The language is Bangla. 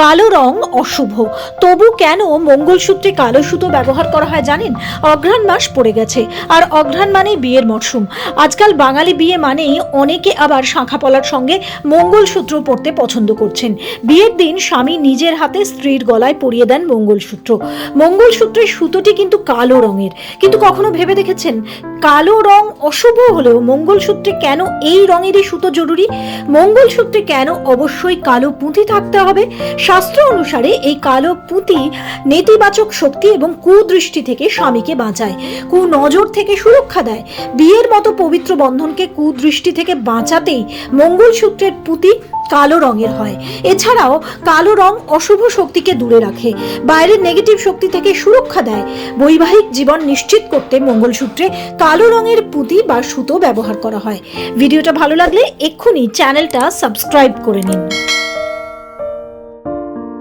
কালো রং অশুভ। তবু কেন মঙ্গলসূত্রে কালো সুতো ব্যবহার করা হয় জানেন? অঘ্রাণ মাস পড়ে গেছে, আর অঘ্রাণ মানেই বিয়ের মরশুম। আজকাল বাঙালি বিয়ে মানেই অনেকে আবার শাঁখা পলার সঙ্গে মঙ্গলসূত্র পরতে পছন্দ করছেন। বিয়ের দিন স্বামী নিজের হাতে স্ত্রীর গলায় পরিয়ে দেন মঙ্গলসূত্র। মঙ্গলসূত্রের সুতোটি কিন্তু কালো রঙের। কিন্তু কখনো ভেবে দেখেছেন? কালো রং অশুভ হলেও মঙ্গলসূত্রে কেন এই রঙেরই সুতো জরুরি? মঙ্গলসূত্রে কেন অবশ্যই কালো পুঁতি থাকতে হবে? শাস্ত্র অনুসারে এই কালো পুঁতি নেতিবাচক শক্তি এবং কুদৃষ্টি থেকে স্বামীকে বাঁচায় কু নজর থেকে সুরক্ষা দেয়। বিয়ের মতো পবিত্র বন্ধনকে কুদৃষ্টি থেকে বাঁচাতেই মঙ্গলসূত্রের পুঁতি কালো রঙের হয়। এছাড়াও কালো রং অশুভ শক্তিকে দূরে রাখে, বাইরের নেগেটিভ শক্তি থেকে সুরক্ষা দেয়। বৈবাহিক জীবন নিশ্চিত করতে মঙ্গলসূত্রে কালো রঙের পুঁতি বা সুতো ব্যবহার করা হয়। ভিডিওটা ভালো লাগলে এক্ষুনি চ্যানেলটা সাবস্ক্রাইব করে নিন।